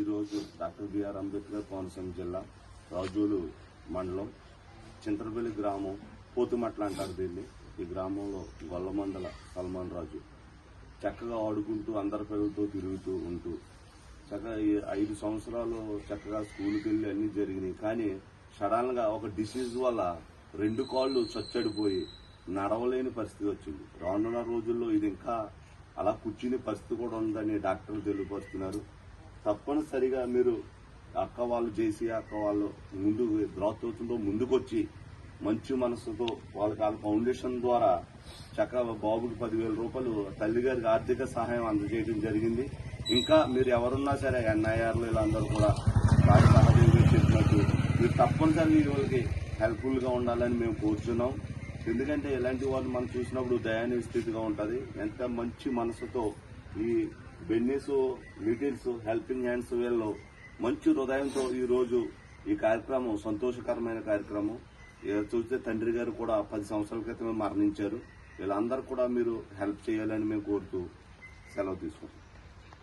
ఈరోజు doctor BR Ambedkar Konaseema జిల్లా రాజోలు మండలం చింతరపల్లి గ్రామం పోతుమట్ల అంటారు దీన్ని. ఈ గ్రామంలో గొల్లమండల సల్మాన్ రాజు. చక్కగా ఆడుకుంటూ అందరి పిల్లలతో తిరుగుతూ ఉంటూ చక్కగా ఈ ఐదు సంవత్సరాలు చక్కగా స్కూల్కి వెళ్ళి అన్ని జరిగినాయి. కానీ సడన్గా ఒక డిసీజ్ వల్ల రెండు కాళ్ళు చచ్చడిపోయి నడవలేని పరిస్థితి వచ్చింది. రానున్న రోజుల్లో ఇది ఇంకా అలా కూర్చునే పరిస్థితి కూడా ఉందని డాక్టర్లు తెలియపరుస్తున్నారు. తప్పనిసరిగా మీరు అక్క వాళ్ళు చేసి అక్క వాళ్ళు ముందు ద్రోతోత్వంతో ముందుకొచ్చి మంచి మనసుతో వాళ్ళకి వాళ్ళ ఫౌండేషన్ ద్వారా చక్కగా బాబుకి పదివేల రూపాయలు తల్లిగారికి ఆర్థిక సహాయం అందజేయడం జరిగింది. ఇంకా మీరు ఎవరున్నా సరే ఎన్ఐఆర్లు వీళ్ళందరూ కూడా రాజు చెప్పినట్టు మీరు తప్పనిసరిగా వాళ్ళకి హెల్ప్ఫుల్గా ఉండాలని మేము కోరుచున్నాం. ఎందుకంటే ఇలాంటి వాళ్ళు మనం చూసినప్పుడు దయానీయ స్థితిగా ఉంటుంది. ఎంత మంచి మనసుతో ఈ బెన్నీస్ లిటిల్స్ హెల్పింగ్ హ్యాండ్స్ వీళ్ళు మంచి హృదయంతో ఈ రోజు ఈ కార్యక్రమం సంతోషకరమైన కార్యక్రమం. చూస్తే తండ్రి గారు కూడా పది సంవత్సరాల క్రితమే మరణించారు. వీళ్ళందరూ కూడా మీరు హెల్ప్ చేయాలని మేము కోరుతూ సెలవు తీసుకుంటాం